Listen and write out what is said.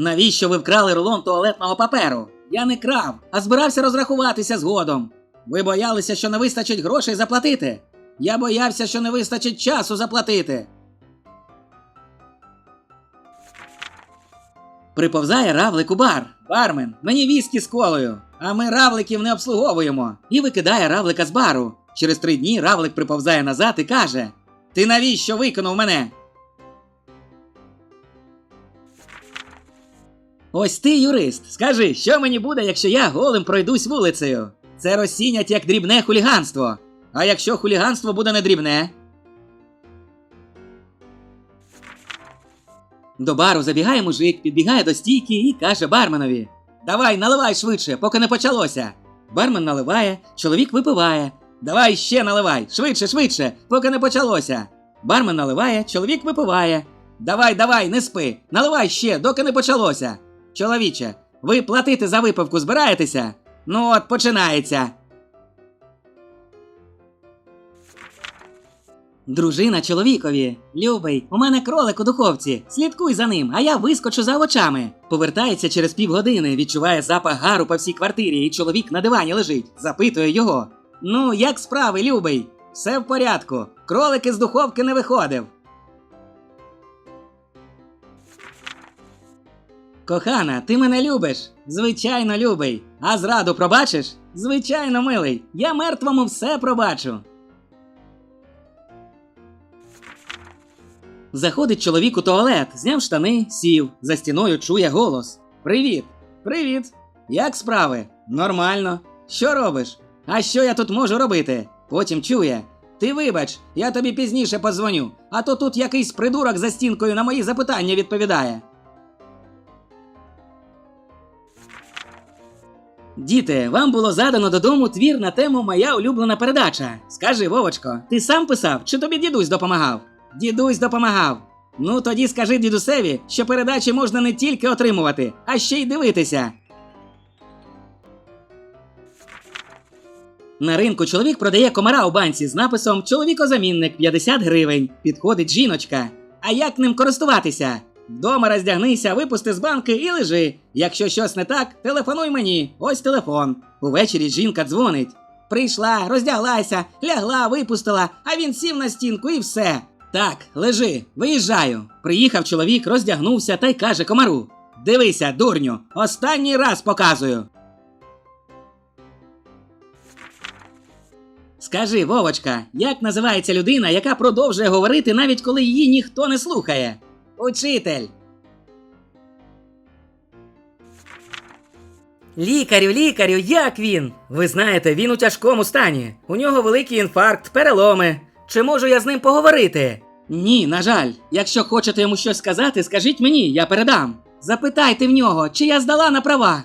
Навіщо ви вкрали рулон туалетного паперу? Я не крав, а збирався розрахуватися згодом. Ви боялися, що не вистачить грошей заплатити. Я боявся, що не вистачить часу заплатити. Приповзає равлик у бар. Бармен, мені віскі з колою. А ми равликів не обслуговуємо. І викидає равлика з бару. Через три дні равлик приповзає назад і каже: Ти навіщо викинув мене? Ось ти, юрист, скажи, що мені буде, якщо я голим пройдусь вулицею? Це розцінять як дрібне хуліганство. А якщо хуліганство буде не дрібне? До бару забігає мужик, підбігає до стійки і каже барменові: Давай, наливай швидше, поки не почалося. Бармен наливає, чоловік випиває. Давай ще наливай, швидше, швидше, поки не почалося. Бармен наливає, чоловік випиває. Давай, давай, не спи, наливай ще, доки не почалося. Чоловіче, ви платити за випивку збираєтеся? Ну от починається. Дружина чоловікові. Любий, у мене кролик у духовці. Слідкуй за ним, а я вискочу за очами. Повертається через півгодини, відчуває запах гару по всій квартирі, і чоловік на дивані лежить. Запитує його. Ну, як справи, любий? Все в порядку. Кролик із духовки не виходив. Кохана, ти мене любиш? Звичайно, любий. А зраду пробачиш? Звичайно, милий. Я мертвому все пробачу. Заходить чоловік у туалет, зняв штани, сів, за стіною чує голос. Привіт! Привіт! Як справи? Нормально. Що робиш? А що я тут можу робити? Потім чує. Ти вибач, я тобі пізніше подзвоню, а то тут якийсь придурок за стінкою на мої запитання відповідає. Діти, вам було задано додому твір на тему Моя улюблена передача. Скажи, Вовочко, ти сам писав чи тобі дідусь допомагав? Дідусь допомагав. Ну тоді скажи дідусеві, що передачі можна не тільки отримувати, а ще й дивитися. На ринку чоловік продає комара у банці з написом Чоловікозамінник 50 гривень. Підходить жіночка. А як ним користуватися? Вдома роздягнися, випусти з банки і лежи. Якщо щось не так, телефонуй мені. Ось телефон. Увечері жінка дзвонить. Прийшла, роздяглася, лягла, випустила, а він сів на стінку і все. Так, лежи, виїжджаю. Приїхав чоловік, роздягнувся та й каже комару: Дивися, дурню, останній раз показую. Скажи, Вовочка, як називається людина, яка продовжує говорити, навіть коли її ніхто не слухає? Учитель. Лікарю, лікарю, як він? Ви знаєте, він у тяжкому стані. У нього великий інфаркт, переломи. Чи можу я з ним поговорити? Ні, на жаль. Якщо хочете йому щось сказати, скажіть мені, я передам. Запитайте в нього, чи я здала на права.